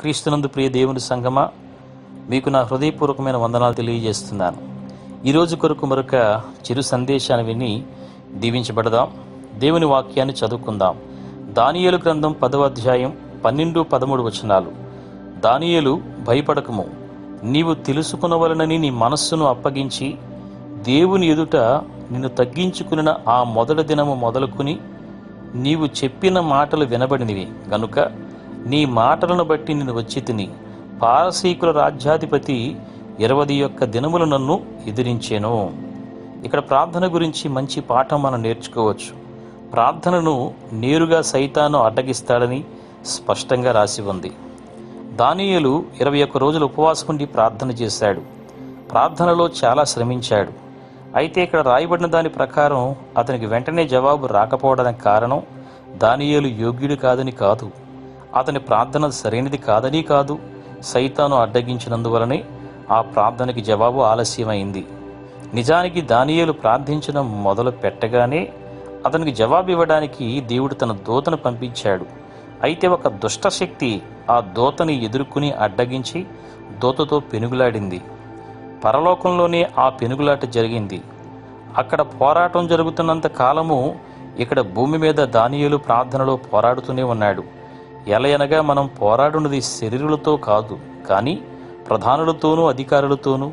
క్రీస్తునందు ప్రియ దేవుని సంగమా మీకు నా హృదయపూర్వకమైన వందనాలు తెలియజేస్తున్నాను. ఈరోజు కొరకు మరొక చిరు సందేశాన్ని విని దీవించబడదాం. దేవుని వాక్యాన్ని చదువుకుందాం. దానియేలు గ్రంథం పదవ అధ్యాయం పన్నెండు పదమూడు వచనాలు. దానియేలు భయపడకము. నీవు తెలుసుకునవలనని నీ మనస్సును అప్పగించి దేవుని ఎదుట నిన్ను తగ్గించుకున్న ఆ మొదటి దినము మొదలుకుని నీవు చెప్పిన మాటలు వినబడినవి. గనుక నీ మాటలను బట్టి నేను వచ్చి తిని. పారసీకుల రాజ్యాధిపతి ఇరవది యొక్క దినములు నన్ను ఎదిరించాను. ఇక్కడ ప్రార్థన గురించి మంచి పాఠం మనం నేర్చుకోవచ్చు. ప్రార్థనను నేరుగా సైతాను అడ్డగిస్తాడని స్పష్టంగా రాసి ఉంది. దానియలు ఇరవై ఒక్క రోజులు ఉపవాసం ఉండి ప్రార్థన చేశాడు. ప్రార్థనలో చాలా శ్రమించాడు. అయితే ఇక్కడ రాయబడిన దాని ప్రకారం అతనికి వెంటనే జవాబు రాకపోవడానికి కారణం దానియేలు యోగ్యుడు కాదని కాదు. అతని ప్రార్థన సరైనది కాదని కాదు. సైతాను అడ్డగించినందువలనే ఆ ప్రార్థనకి జవాబు ఆలస్యమైంది. నిజానికి దానియేలు ప్రార్థించడం మొదలు పెట్టగానే అతనికి జవాబు ఇవ్వడానికి దేవుడు తన దూతను పంపించాడు. అయితే ఒక దుష్టశక్తి ఆ దూతని ఎదుర్కొని అడ్డగించి దూతతో పెనుగులాడింది. పరలోకంలోనే ఆ పెనుగులాట జరిగింది. అక్కడ పోరాటం జరుగుతున్నంత కాలము ఇక్కడ భూమి మీద దానియులు ప్రార్థనలో పోరాడుతూనే ఉన్నాడు. ఎలయనగా మనం పోరాడున్నది శరీరులతో కాదు కానీ ప్రధానులతోనూ అధికారులతోనూ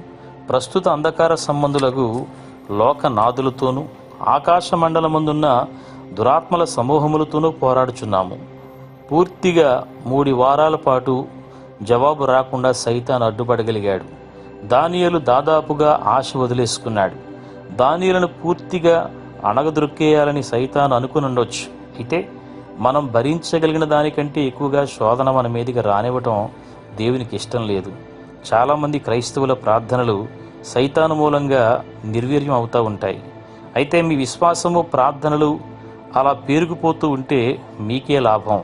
ప్రస్తుత అంధకార సంబంధులకు లోకనాథులతోనూ ఆకాశ మండలమందున్న దురాత్మల సమూహములతోనూ పోరాడుచున్నాము. పూర్తిగా మూడు వారాల పాటు జవాబు రాకుండా సైతాన్ అడ్డుపడగలిగాడు. దానియలు దాదాపుగా ఆశ వదిలేసుకున్నాడు. దానియలను పూర్తిగా అణగదొరికేయాలని సైతాన్ అనుకునుండొచ్చు. అయితే మనం భరించగలిగిన దానికంటే ఎక్కువగా శోధన మన మీదుగా రానివ్వటం దేవునికి ఇష్టం లేదు. చాలామంది క్రైస్తవుల ప్రార్థనలు సైతాను మూలంగా నిర్వీర్యం అవుతూ ఉంటాయి. అయితే మీ విశ్వాసము ప్రార్థనలు అలా పేరుకుపోతూ ఉంటే మీకే లాభం.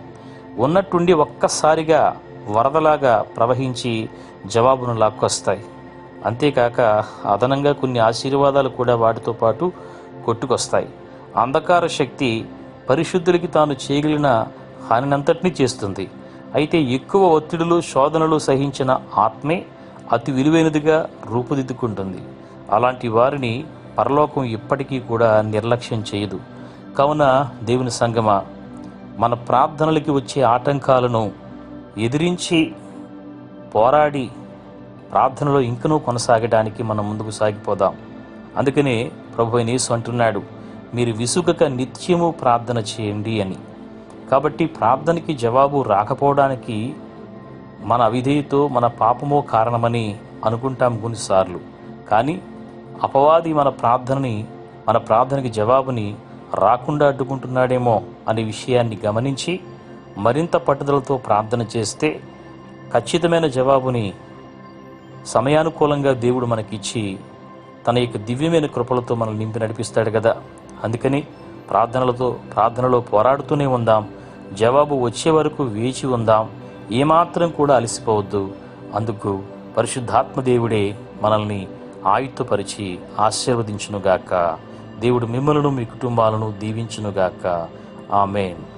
ఉన్నట్టుండి ఒక్కసారిగా వరదలాగా ప్రవహించి జవాబును లాక్కొస్తాయి. అంతేకాక అదనంగా కొన్ని ఆశీర్వాదాలు కూడా వాటితో పాటు కొట్టుకొస్తాయి. అంధకార శక్తి పరిశుద్ధులకి తాను చేయగలిగిన హానినంతటినీ చేస్తుంది. అయితే ఎక్కువ ఒత్తిడులు శోధనలు సహించిన ఆత్మే అతి విలువైనదిగా రూపుదిద్దుకుంటుంది. అలాంటి వారిని పరలోకం ఇప్పటికీ కూడా నిర్లక్ష్యం చేయదు. కావున దేవుని సంగమ మన ప్రార్థనలకి వచ్చే ఆటంకాలను ఎదిరించి పోరాడి ప్రార్థనలో ఇంకనూ కొనసాగడానికి మనం ముందుకు సాగిపోదాం. అందుకనే ప్రభు యేసు అంటున్నాడు మీరు విసుగక నిత్యము ప్రార్థన చేయండి అని. కాబట్టి ప్రార్థనకి జవాబు రాకపోవడానికి మన అవిధేయతో మన పాపమో కారణమని అనుకుంటాం కొన్నిసార్లు కానీ అపవాది మన ప్రార్థనని మన ప్రార్థనకి జవాబుని రాకుండా అడ్డుకుంటున్నాడేమో అనే విషయాన్ని గమనించి మరింత పట్టుదలతో ప్రార్థన చేస్తే ఖచ్చితమైన జవాబుని సమయానుకూలంగా దేవుడు మనకిచ్చి తన యొక్క దివ్యమైన కృపలతో మనల్ని నింపి నడిపిస్తాడు కదా. అందుకని ప్రార్థనలతో ప్రార్థనలో పోరాడుతూనే ఉందాం. జవాబు వచ్చే వరకు వేచి ఉందాం. ఏమాత్రం కూడా అలసిపోవద్దు. అందుకు పరిశుద్ధాత్మ దేవుడే మనల్ని ఆయుత్తపరిచి ఆశీర్వదించునుగాక. దేవుడు మిమ్మలను మీ కుటుంబాలను దీవించునుగాక. ఆమెన్.